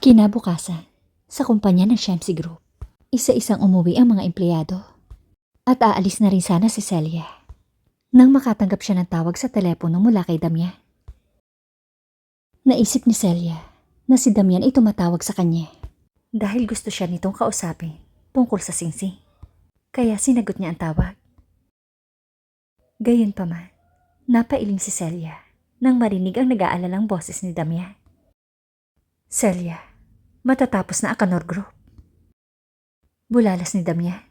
Kinabukasan, sa kumpanya ng Shamsi Group, isa-isang umuwi ang mga empleyado. At aalis na rin sana si Celia. Nang makatanggap siya ng tawag sa telepono mula kay Damian. Naisip ni Celia na si Damian ay tumatawag sa kanya dahil gusto siya nitong kausapin tungkol sa singsing. Kaya sinagot niya ang tawag. Gayon pa man, napailing si Celia nang marinig ang nag-aalalang boses ni Damian. Celia, matatapos na ang Kanor Group. Bulalas ni Damian.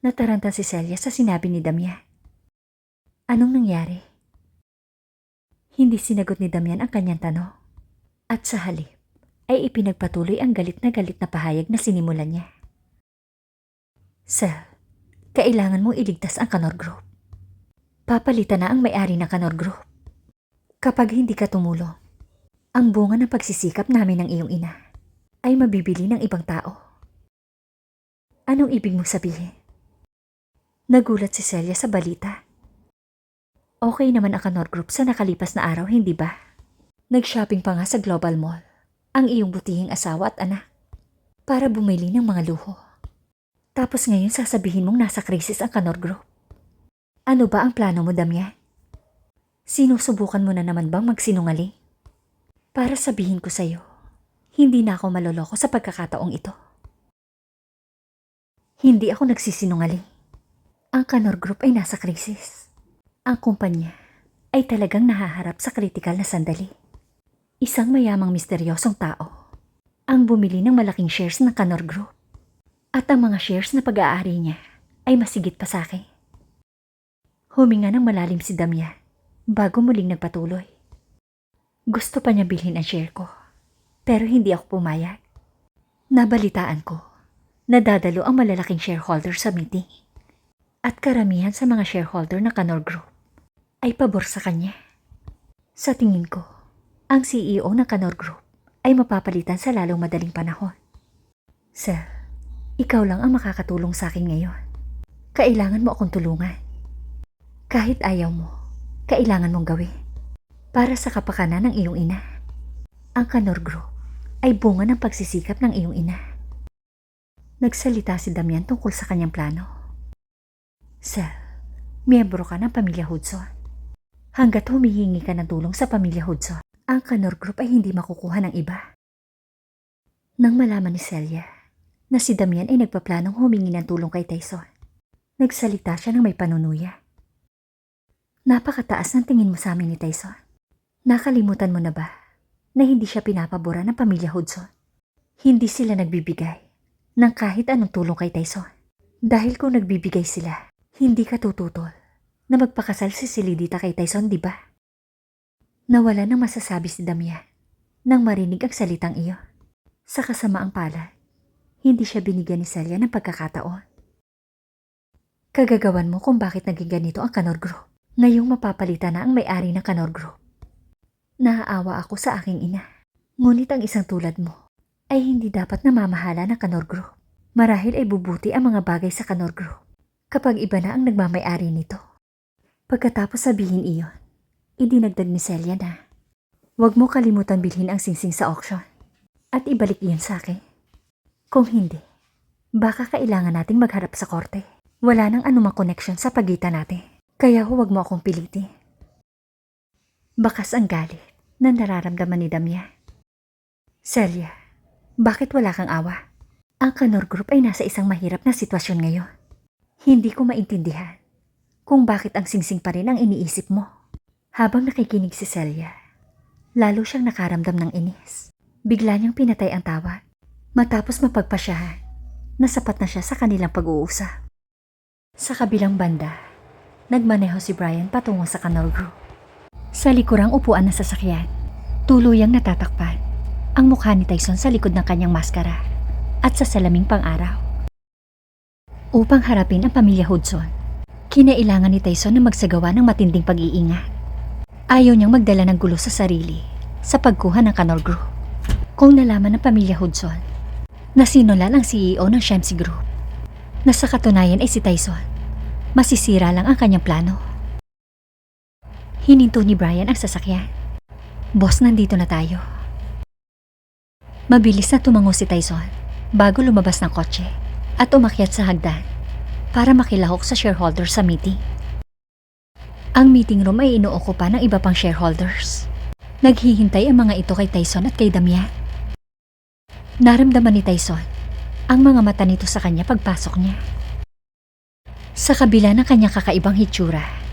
Nataranta si Celia sa sinabi ni Damian. Anong nangyari? Hindi sinagot ni Damian ang kanyang tanong. At sa halip, ay ipinagpatuloy ang galit na galit na pahayag na sinimulan niya. Sir, kailangan mong iligtas ang Kanor Group. Papalitan na ang may-ari ng Kanor Group. Kapag hindi ka tumulong, ang bunga ng pagsisikap namin ng iyong ina ay mabibili ng ibang tao. Anong ibig mong sabihin? Nagulat si Celia sa balita. Okay naman ang Kanor Group sa nakalipas na araw, hindi ba? Nag-shopping pa nga sa Global Mall ang iyong butihing asawa at anak para bumili ng mga luho. Tapos ngayon sasabihin mong nasa krisis ang Kanor Group. Ano ba ang plano mo, Damian? Sinusubukan mo na naman bang magsinungaling? Para sabihin ko sa'yo, hindi na ako maloloko sa pagkakataong ito. Hindi ako nagsisinungaling. Ang Kanor Group ay nasa krisis. Ang kumpanya ay talagang nahaharap sa kritikal na sandali. Isang mayamang misteryosong tao ang bumili ng malaking shares ng Kanor Group. At ang mga shares na pag-aari niya ay masigit pa sa akin. Huminga ng malalim si Damya bago muling nagpatuloy. Gusto pa niya bilhin ang share ko, pero hindi ako pumayag. Nabalitaan ko, nadadalo ang malalaking shareholder sa meeting. At karamihan sa mga shareholder ng Canor Group ay pabor sa kanya. Sa tingin ko, ang CEO ng Canor Group ay mapapalitan sa lalong madaling panahon. Sir, ikaw lang ang makakatulong sa akin ngayon. Kailangan mo akong tulungan. Kahit ayaw mo, kailangan mong gawin. Para sa kapakanan ng iyong ina. Ang Canor Group ay bunga ng pagsisikap ng iyong ina. Nagsalita si Damian tungkol sa kanyang plano. Sir, miyembro ka ng pamilya Hudson. Hanggat humihingi ka ng tulong sa pamilya Hudson, ang Canor Group ay hindi makukuha ng iba. Nang malaman ni Celia na si Damian ay nagpaplanong humingi ng tulong kay Tyson, nagsalita siya ng may panunuya. Napakataas ng tingin mo sa amin ni Tyson. Nakalimutan mo na ba na hindi siya pinapabora ng pamilya Hudson? Hindi sila nagbibigay ng kahit anong tulong kay Tyson. Dahil kung nagbibigay sila, hindi ka tututol na magpakasal si Silidita kay Tyson, di ba? Nawala nang masasabi si Damia nang marinig ang salitang iyo. Sa kasamaang palad, hindi siya binigyan ni Celia ng pagkakataon. Kagagawan mo kung bakit naging ganito ang Canor Group. Ngayong mapapalitan na ang may-ari ng Canor Group. Naaawa ako sa aking ina. Ngunit ang isang tulad mo ay hindi dapat namamahala ng Canor Group. Marahil ay bubuti ang mga bagay sa Canor Group kapag iba na ang nagmamay-ari nito. Pagkatapos sabihin iyon, idinagdag ni Celia na, Huwag mo kalimutan bilhin ang singsing sa auction at ibalik iyon sa akin. Kung hindi, baka kailangan nating magharap sa korte. Wala nang anumang connection sa pagitan natin. Kaya huwag mo akong pilitin. Bakas ang galit na nararamdaman ni Damia. Celia, bakit wala kang awa? Ang Canor Group ay nasa isang mahirap na sitwasyon ngayon. Hindi ko maintindihan kung bakit ang singsing pa rin ang iniisip mo. Habang nakikinig si Celia, lalo siyang nakaramdam ng inis. Bigla niyang pinatay ang tawad matapos mapagpasyahan na sapat na siya sa kanilang pag-uusap. Sa kabilang banda, nagmaneho si Brian patungo sa Canal Group. Sa likurang upuan ng sasakyan, tuluyang natatakpan ang mukha ni Tyson sa likod ng kanyang maskara at sa salaming pang-araw. Upang harapin ang pamilya Hudson, kinailangan ni Tyson na magsagawa ng matinding pag-iingat. Ayaw niyang magdala ng gulo sa sarili sa pagkuha ng Canal Group. Kung nalaman ng pamilya Hudson na sinulan ang CEO ng Shamsi Group, na sa katunayan ay si Tyson, masisira lang ang kanyang plano. Hininto ni Brian ang sasakyan. Boss, nandito na tayo. Mabilis na tumango si Tyson bago lumabas ng kotse at umakyat sa hagdan para makilahok sa shareholder sa meeting. Ang meeting room ay inuokupa ng iba pang shareholders. Naghihintay ang mga ito kay Tyson at kay Damian. Naramdaman ni Tyson ang mga mata nito sa kanya pagpasok niya. Sa kabila ng kanyang kakaibang hitsura,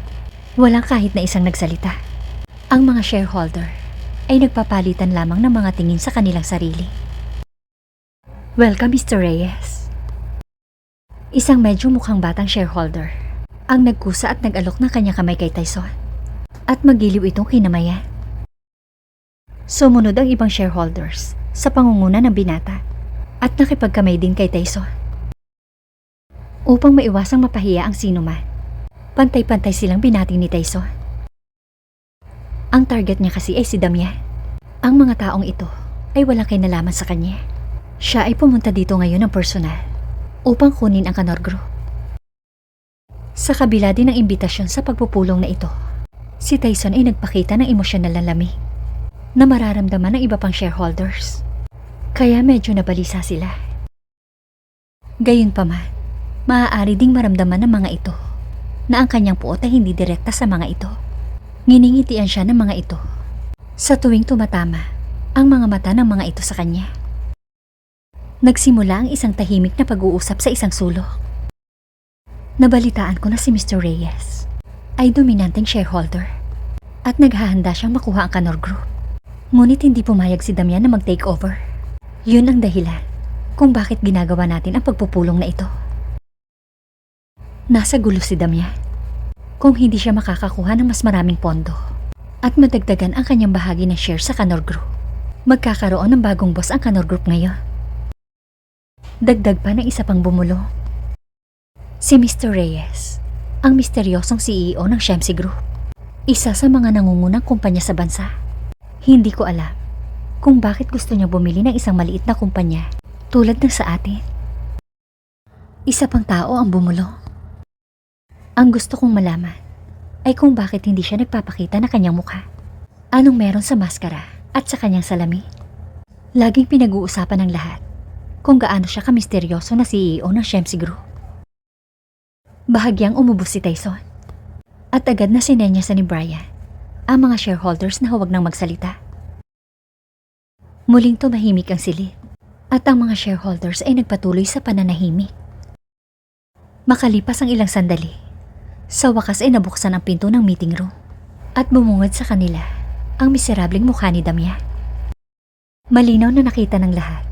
walang kahit na isang nagsalita. Ang mga shareholder ay nagpapalitan lamang ng mga tingin sa kanilang sarili. Welcome, Mr. Reyes. Isang medyo mukhang batang shareholder ang nagkusa at nag-alok ng kanyang kamay kay Tyson at magiliw itong kinamayan. Sumunod ang ibang shareholders sa pangunguna ng binata at nakipagkamay din kay Tyson. Upang maiwasang mapahiya ang sinuman, pantay-pantay silang binati ni Tyson. Ang target niya kasi ay si Damian. Ang mga taong ito ay walang kinalaman sa kanya. Siya ay pumunta dito ngayon ng personal upang kunin ang Kanor Group. Sa kabila din ng imbitasyon sa pagpupulong na ito, si Tyson ay nagpakita ng emosyonal na lamig na mararamdaman ng iba pang shareholders. Kaya medyo nabalisa sila. Gayunpaman, maaari ding maramdaman ng mga ito na ang kanyang puot ay hindi direkta sa mga ito. Nginingitian siya ng mga ito. Sa tuwing tumatama, ang mga mata ng mga ito sa kanya. Nagsimula ang isang tahimik na pag-uusap sa isang sulok. Nabalitaan ko na si Mr. Reyes ay dominanteng shareholder at naghahanda siyang makuha ang Canor Group. Ngunit hindi pumayag si Damian na mag-take over. Yun ang dahilan kung bakit ginagawa natin ang pagpupulong na ito. Nasa gulo si Damian kung hindi siya makakakuha ng mas maraming pondo at madagdagan ang kanyang bahagi ng share sa Canor Group. Magkakaroon ng bagong boss ang Canor Group ngayon. Dagdag pa ng isa pang bumulong. Si Mr. Reyes, ang misteryosong CEO ng Shemsi Group. Isa sa mga nangungunang kumpanya sa bansa. Hindi ko alam kung bakit gusto niya bumili ng isang maliit na kumpanya tulad ng sa atin. Isa pang tao ang bumulong. Ang gusto kong malaman ay kung bakit hindi siya nagpapakita ng kanyang mukha. Anong meron sa maskara at sa kanyang salamin? Laging pinag-uusapan ng lahat kung gaano siya kamisteryoso na CEO ng Shemsi Group. Bahagyang umubos si Tyson. At agad na sinenya sa ni Brian ang mga shareholders na huwag nang magsalita. Muling tumahimik ang silid at ang mga shareholders ay nagpatuloy sa pananahimik. Makalipas ang ilang sandali, sa wakas ay nabuksan ang pinto ng meeting room at bumungad sa kanila ang miserableng mukha ni Damian. Malinaw na nakita ng lahat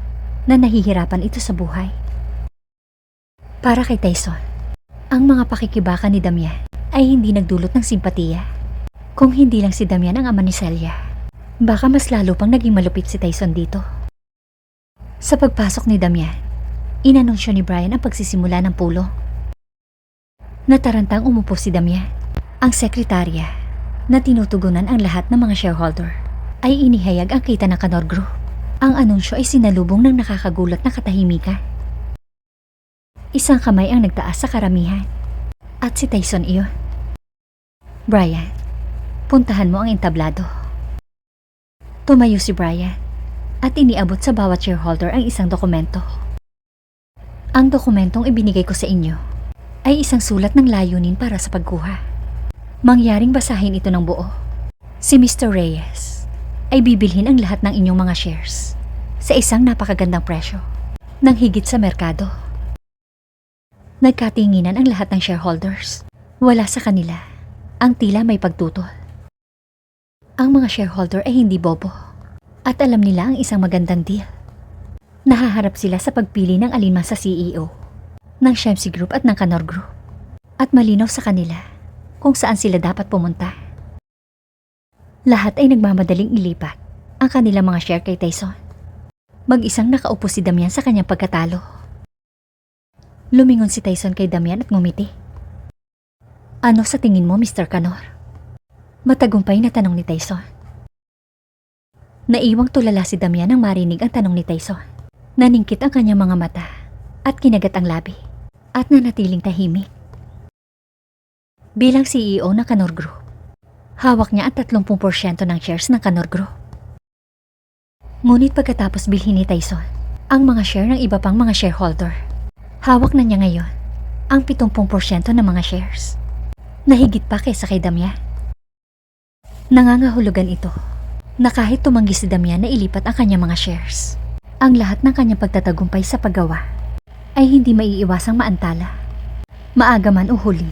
na nahihirapan ito sa buhay. Para kay Tyson, ang mga pakikibaka ni Damian ay hindi nagdulot ng simpatiya. Kung hindi lang si Damian ang ama ni Celia, baka mas lalo pang naging malupit si Tyson dito. Sa pagpasok ni Damian, inanunsyo ni Brian ang pagsisimula ng pulo. Natarantang umupo si Damian, ang sekretarya, na tinutugunan ang lahat ng mga shareholder, ay inihayag ang kita ng Canor Group. Ang anunsyo ay sinalubong ng nakakagulat na katahimikan. Isang kamay ang nagtaas sa karamihan. At si Tyson iyon. Brian, puntahan mo ang entablado. Tumayo si Brian at iniabot sa bawat shareholder ang isang dokumento. Ang dokumentong ibinigay ko sa inyo ay isang sulat ng layunin para sa pagkuha. Mangyaring basahin ito ng buo. Si Mr. Reyes ay bibilhin ang lahat ng inyong mga shares sa isang napakagandang presyo nang higit sa merkado. Nagkatinginan ang lahat ng shareholders. Wala sa kanila ang tila may pagtutol. Ang mga shareholder ay hindi bobo at alam nila ang isang magandang deal. Nahaharap sila sa pagpili ng alinman sa CEO ng Shemsi Group at ng Canor Group at malinaw sa kanila kung saan sila dapat pumunta. Lahat ay nagmamadaling ilipat ang kanilang mga share kay Tyson. Mag-isang nakaupo si Damian sa kanyang pagkatalo. Lumingon si Tyson kay Damian at ngumiti. Ano sa tingin mo, Mr. Canor? Matagumpay na tanong ni Tyson. Naiwang tulala si Damian nang marinig ang tanong ni Tyson. Naningkit ang kanyang mga mata at kinagat ang labi at nanatiling tahimik. Bilang CEO ng Canor Group, hawak niya ang 30% ng shares ng Canor Group. Ngunit pagkatapos bilhin ni Tyson, ang mga share ng iba pang mga shareholder, hawak na niya ngayon ang 70% ng mga shares. Nahigit pa kaysa kay Damya. Nangangahulugan ito na kahit tumanggi si Damya na ilipat ang kanyang mga shares, ang lahat ng kanyang pagtatagumpay sa paggawa ay hindi maiiwasang maantala. Maaga man o huli,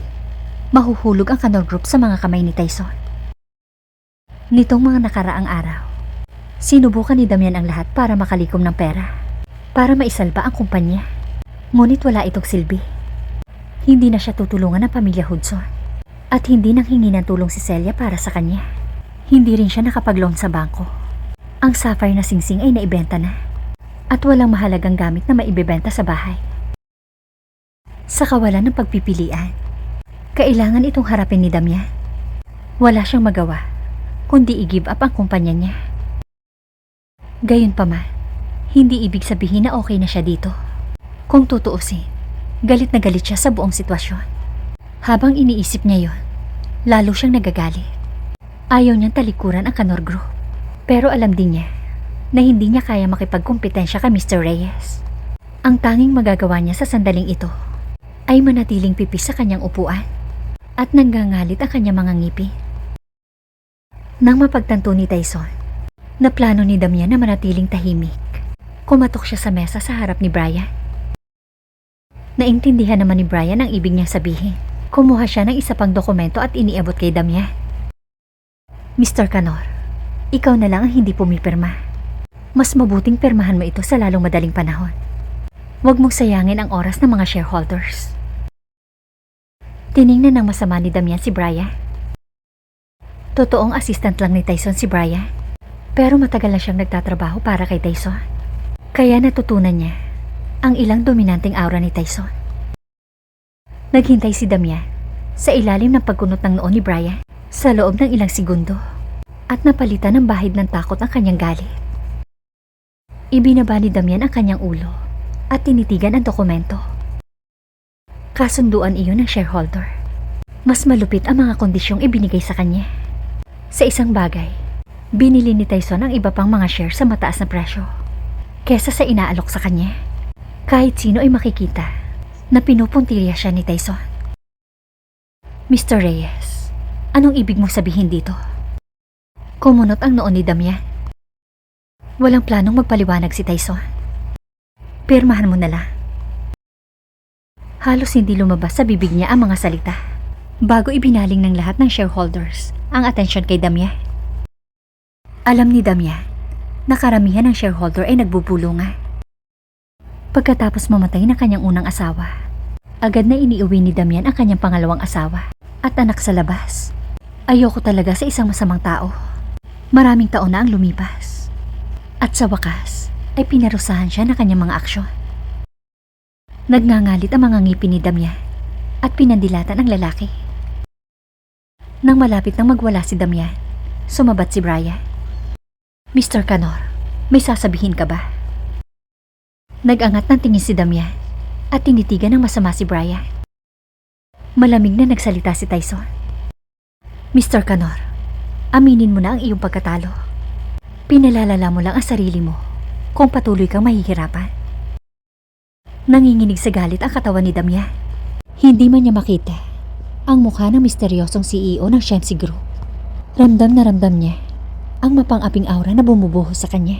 mahuhulog ang Canor Group sa mga kamay ni Tyson. Nitong mga nakaraang araw, sinubukan ni Damian ang lahat para makalikom ng pera, para maisalba ang kumpanya. Ngunit wala itong silbi. Hindi na siya tutulungan ng pamilya Hudson at hindi nang hingi ng tulong si Celia para sa kanya. Hindi rin siya nakapag-loan sa bangko. Ang sapphire na singsing ay naibenta na at walang mahalagang gamit na maibebenta sa bahay. Sa kawalan ng pagpipilian, kailangan itong harapin ni Damian. Wala siyang magawa, kundi i-give up ang kumpanya niya. Gayunpaman, hindi ibig sabihin na okay na siya dito. Kung tutuusin, galit na galit siya sa buong sitwasyon. Habang iniisip niya yon, lalo siyang nagagalit. Ayaw niyang talikuran ang Canor Group. Pero alam din niya na hindi niya kaya makipagkumpetensya kay Mr. Reyes. Ang tanging magagawa niya sa sandaling ito ay manatiling pipis sa kanyang upuan at nanggangalit ang kanyang mga ngipin. Nang mapagtanto ni Tyson na plano ni Damian na manatiling tahimik, kumatok siya sa mesa sa harap ni Brian. Naintindihan naman ni Brian ang ibig niyang sabihin. Kumuha siya ng isa pang dokumento at iniabot kay Damian. Mr. Canor, ikaw na lang ang hindi pumipirma. Mas mabuting pirmahan mo ito sa lalong madaling panahon. Huwag mong sayangin ang oras ng mga shareholders. Tiningnan ng masama ni Damian si Brian. Totoong assistant lang ni Tyson si Brian. Pero matagal na siyang nagtatrabaho para kay Tyson. Kaya natutunan niya ang ilang dominanteng aura ni Tyson. Naghintay si Damian sa ilalim ng pagkunot ng noo ni Brian sa loob ng ilang segundo at napalitan ng bahid ng takot ang kanyang galit. Ibinaba ni Damian ang kanyang ulo at tinitigan ang dokumento. Kasunduan iyon ng shareholder. Mas malupit ang mga kondisyong ibinigay sa kanya. Sa isang bagay, binili ni Tyson ang iba pang mga share sa mataas na presyo kesa sa inaalok sa kanya. Kahit sino ay makikita na pinupuntirya siya ni Tyson. Mr. Reyes, anong ibig mong sabihin dito? Kumunot ang noon ni Damian. Walang planong magpaliwanag si Tyson. Pirmahan mo na lang. Halos hindi lumabas sa bibig niya ang mga salita bago ibinaling ng lahat ng shareholders ang atensyon kay Damya. Alam ni Damya na karamihan ng shareholder ay nagbubulungan. Pagkatapos mamatay ng kanyang unang asawa, agad na iniuwi ni Damian ang kanyang pangalawang asawa at anak sa labas. Ayoko talaga sa isang masamang tao. Maraming taon na ang lumipas. At sa wakas, ay pinarusahan siya ng kanyang mga aksyon. Nagngangalit ang mga ngipin ni Damya at pinandilatan ang lalaki. Nang malapit nang magwala si Damya, sumabat si Brian. Mr. Canor, may sasabihin ka ba? Nagangat ng tingin si Damya at tinitigan ng masama si Brian. Malamig na nagsalita si Tyson. Mr. Canor, aminin mo na ang iyong pagkatalo. Pinalalala mo lang ang sarili mo kung patuloy kang mahihirapan. Nanginginig sa galit ang katawan ni Damya. Hindi man niya makita ang mukha ng misteryosong CEO ng Shensi Group. Ramdam na ramdam niya ang mapang-aping aura na bumubuhos sa kanya.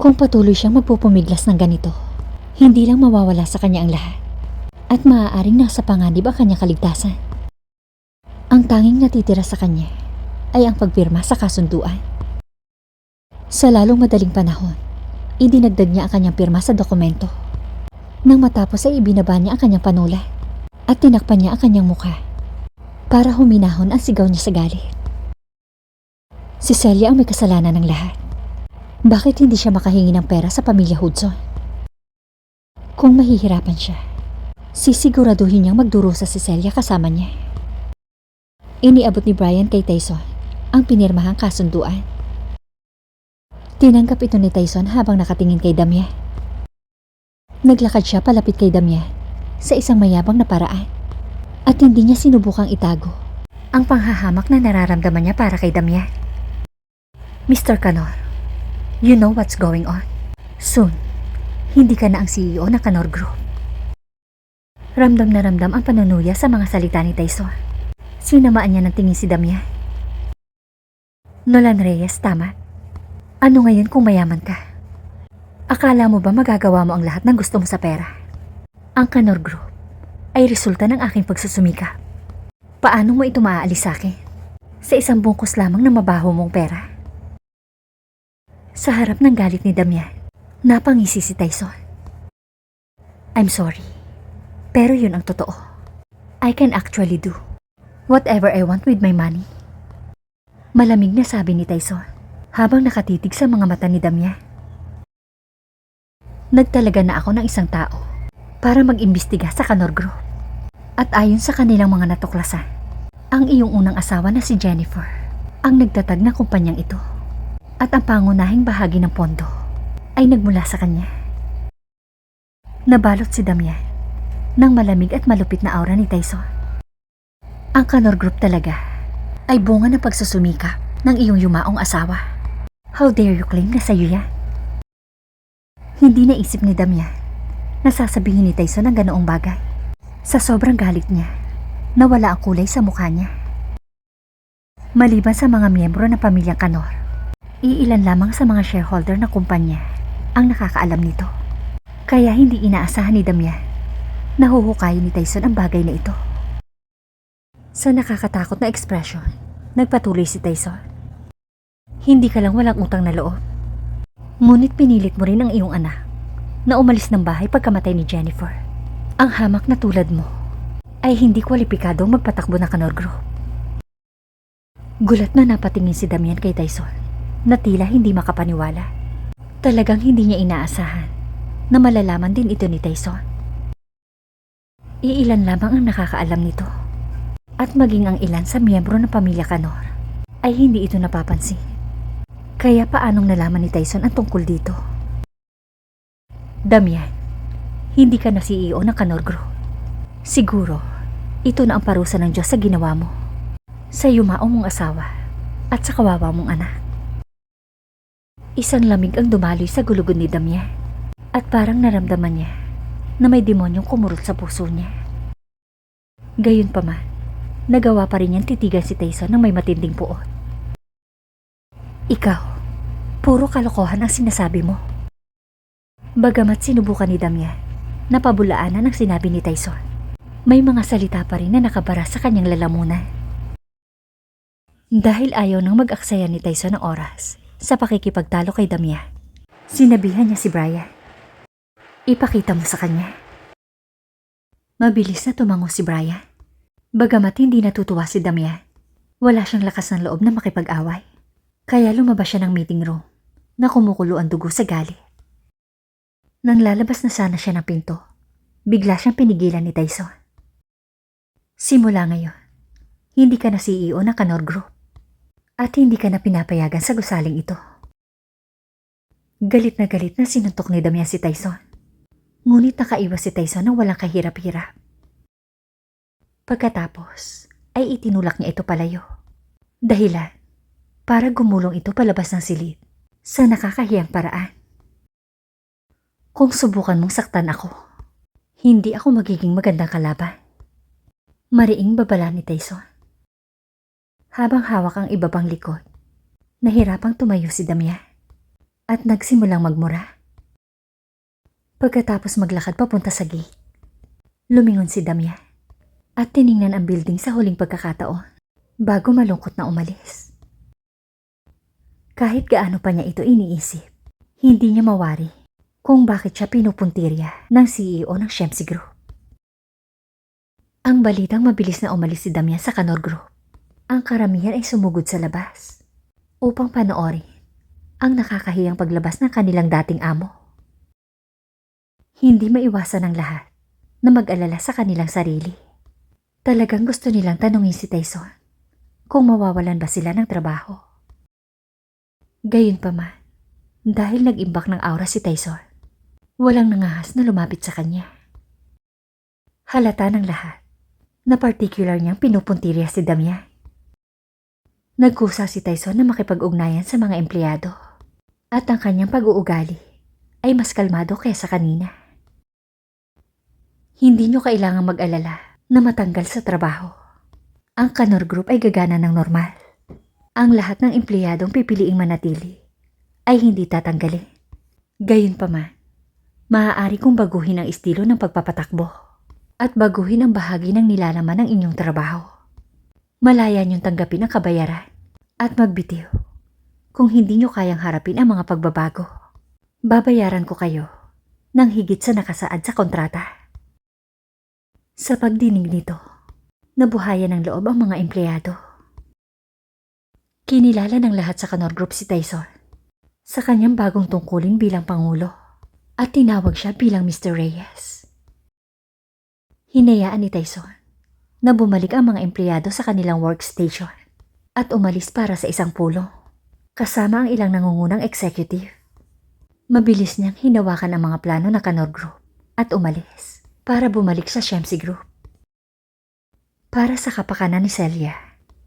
Kung patuloy siyang magpupumiglas ng ganito, hindi lang mawawala sa kanya ang lahat at maaaring nasa panganib ang kanyang kaligtasan. Ang tanging natitira sa kanya ay ang pagpirma sa kasunduan. Sa lalong madaling panahon, idinagdag niya ang kanyang pirma sa dokumento. Nang matapos ay ibinaba niya ang kanyang panulat at tinakpan niya ang kanyang mukha para huminahon ang sigaw niya sa galit. Si Celia ang may kasalanan ng lahat. Bakit hindi siya makahingi ng pera sa pamilya Hudson? Kung mahihirapan siya, sisiguraduhin niyang magdurusa si Celia kasama niya. Iniabot ni Brian kay Tyson ang pinirmahang kasunduan. Tinanggap ito ni Tyson habang nakatingin kay Damya. Naglakad siya palapit kay Damya sa isang mayabang na paraan at hindi niya sinubukang itago ang panghahamak na nararamdaman niya para kay Damya. Mr. Canor, You know what's going on. Soon, hindi ka na ang CEO ng Canor Group. Ramdam na ramdam ang panunuya sa mga salita ni Tyson. Sinamaan niya ng tingin si Damian. Nolan Reyes, tama. Ano ngayon kung mayaman ka? Akala mo ba magagawa mo ang lahat ng gusto mo sa pera? Ang Canor Group ay resulta ng aking pagsusumika. Paano mo ito maaalis sa akin? Sa isang bungkus lamang na mabaho mong pera. Sa harap ng galit ni Damian, napangisi si Tyson. I'm sorry, pero yun ang totoo. I can actually do whatever I want with my money. Malamig na sabi ni Tyson habang nakatitig sa mga mata ni Damian. Nagtalaga na ako ng isang tao para mag-imbestiga sa Canor Group. At ayon sa kanilang mga natuklasan, ang iyong unang asawa na si Jennifer ang nagtatag ng kumpanyang ito. At ang pangunahing bahagi ng pondo ay nagmula sa kanya. Nabalot si Damian ng malamig at malupit na aura ni Tyson. Ang Canor Group talaga ay bunga ng pagsusumika ng iyong yumaong asawa. How dare you claim na sa'yo yan? Hindi naisip ni Damian na sasabihin ni Tyson ang ganoong bagay. Sa sobrang galit niya, nawala ang kulay sa mukha niya. Maliban sa mga miyembro ng pamilyang Kanor, iilan lamang sa mga shareholder ng kumpanya ang nakakaalam nito. Kaya hindi inaasahan ni Damian na huhukayin ni Tyson ang bagay na ito. Sa nakakatakot na ekspresyon, nagpatuloy si Tyson. Hindi ka lang walang utang na loob. Ngunit pinilit mo rin ang iyong anak na umalis ng bahay pagkamatay ni Jennifer. Ang hamak na tulad mo ay hindi kwalipikadong magpatakbo ng Canor Group. Gulat na napatingin si Damian kay Tyson na tila hindi makapaniwala. Talagang hindi niya inaasahan na malalaman din ito ni Tyson. Iilan lamang ang nakakaalam nito. At maging ang ilan sa miyembro ng pamilya Canor ay hindi ito napapansin. Kaya paanong nalaman ni Tyson ang tungkol dito? Damian, hindi ka na CEO ng Canor Group. Siguro, ito na ang parusa ng Diyos sa ginawa mo. Sa yumaong mong asawa at sa kawawa mong anak. Isang lamig ang dumaloy sa gulugon ni Damian at parang naramdaman niya na may demonyong kumurot sa puso niya. Gayunpaman, nagawa pa rin niyang titigan si Tyson ng may matinding puot. Ikaw, puro kalokohan ang sinasabi mo. Bagamat sinubukan ni Damian, napabulaanan ang sinabi ni Tyson. May mga salita pa rin na nakabara sa kanyang lalamunan. Dahil ayaw nang mag-aksaya ni Tyson ng oras sa pakikipagtalo kay Damian, sinabihan niya si Brian. Ipakita mo sa kanya. Mabilis na tumango si Brian. Bagamat hindi natutuwa si Damian, wala siyang lakas ng loob na makipag-away. Kaya lumabas siya ng meeting room na kumukulo ang dugo sa galit. Nang lalabas na sana siya ng pinto, bigla siyang pinigilan ni Tyson. Simula ngayon, hindi ka na CEO ng Canor Group at hindi ka na pinapayagan sa gusaling ito. Galit na galit na sinuntok ni Damian si Tyson. Ngunit nakaiwas si Tyson ng walang kahirap-hirap. Pagkatapos, ay itinulak niya ito palayo. Dahilan, para gumulong ito palabas ng silid sa nakakahiyang paraan. Kung subukan mong saktan ako, hindi ako magiging magandang kalaban. Mariing babala ni Tyson. Habang hawak ang iba pang likod, nahirapang tumayo si Damia at nagsimulang magmura. Pagkatapos maglakad papunta sa gate, lumingon si Damia at tiningnan ang building sa huling pagkakataon bago malungkot na umalis. Kahit gaano pa niya ito iniisip, hindi niya mawari kung bakit siya pinupuntirya ng CEO ng Shemsi Group. Ang balitang mabilis na umalis si Damian sa Canor Group. Ang karamihan ay sumugod sa labas upang panoorin ang nakakahiyang paglabas ng kanilang dating amo. Hindi maiwasan ng lahat na mag-alala sa kanilang sarili. Talagang gusto nilang tanungin si Tyson kung mawawalan ba sila ng trabaho. Gayunpaman, dahil nag-imbak ng aura si Tyson, walang nangahas na lumapit sa kanya. Halata ng lahat na particular niyang pinupuntirya si Damian. Nagkusa si Tyson na makipag-ugnayan sa mga empleyado. At ang kanyang pag-uugali ay mas kalmado kaysa kanina. Hindi nyo kailangang mag-alala na matanggal sa trabaho. Ang Kanor Group ay gagana ng normal. Ang lahat ng empleyadong pipiliing manatili ay hindi tatanggalin. Gayunpaman, maaari kong baguhin ang estilo ng pagpapatakbo at baguhin ang bahagi ng nilalaman ng inyong trabaho. Malaya niyong tanggapin ang kabayaran at magbitiw kung hindi niyo kayang harapin ang mga pagbabago. Babayaran ko kayo ng higit sa nakasaad sa kontrata. Sa pagdinig nito, nabuhayan ng loob ang mga empleyado. Kinilala ng lahat sa Kanor Group si Tyson sa kanyang bagong tungkulin bilang Pangulo at tinawag siya bilang Mr. Reyes. Hinayaan ni Tyson na bumalik ang mga empleyado sa kanilang workstation at umalis para sa isang pulong kasama ang ilang nangungunang executive. Mabilis niyang hinawakan ang mga plano ng Kanor Group at umalis para bumalik sa Shemsi Group. Para sa kapakanan ni Celia,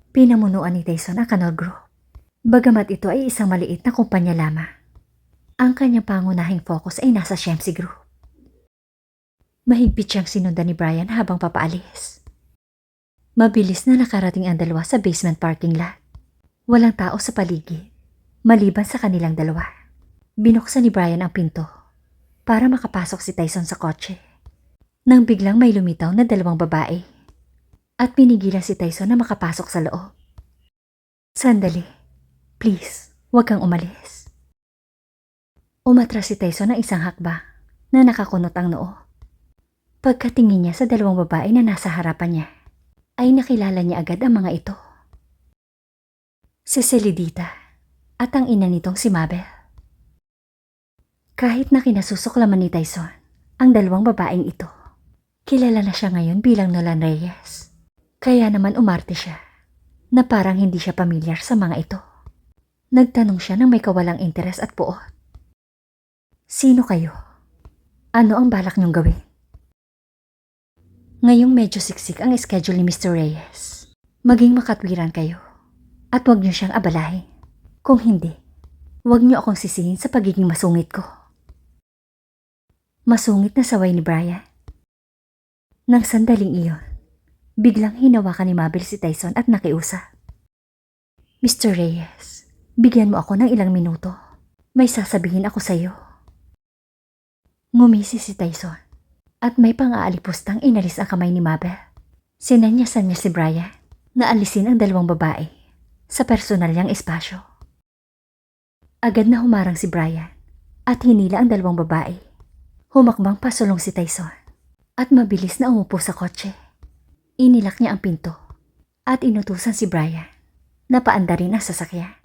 pinamunuan ni Tyson ang Kanor Group. Bagamat ito ay isang maliit na kumpanya lamang, ang kanyang pangunahing focus ay nasa Shemsi Group. Mahigpit siyang sinundan ni Brian habang papaalis. Mabilis na nakarating ang dalawa sa basement parking lot. Walang tao sa paligid, maliban sa kanilang dalawa. Binuksan ni Brian ang pinto para makapasok si Tyson sa kotse. Nang biglang may lumitaw na dalawang babae at pinigilan si Tyson na makapasok sa loob. Sandali. Please, huwag kang umalis. Umatras si Tyson ng isang hakbang na nakakunot ang noo. Pagkatingin niya sa dalawang babae na nasa harapan niya, ay nakilala niya agad ang mga ito. Si Celidita at ang ina nitong si Mabel. Kahit na kinasusuklaman ni Tyson ang dalawang babaeng ito, kilala na siya ngayon bilang Nolan Reyes. Kaya naman umarte siya na parang hindi siya pamilyar sa mga ito. Nagtanong siya ng may kawalang interes at puot. Sino kayo? Ano ang balak niyong gawin? Ngayong medyo siksik ang schedule ni Mr. Reyes. Maging makatwiran kayo. At huwag niyo siyang abalahin. Kung hindi, huwag niyo akong sisihin sa pagiging masungit ko. Masungit na saway ni Brian. Nang sandaling iyon, biglang hinawakan ni Mabel si Tyson at nakiusap. Mr. Reyes, bigyan mo ako ng ilang minuto. May sasabihin ako sa iyo. Ngumisi si Tyson at may pang-aalipustang inalis ang kamay ni Mabel. Sinanyasan niya si Brian na alisin ang dalawang babae sa personal niyang espasyo. Agad na humarang si Brian at hinila ang dalawang babae. Humakbang pasulong si Tyson at mabilis na umupo sa kotse. Inilak niya ang pinto at inutusan si Brian na paandarin ang sasakyan.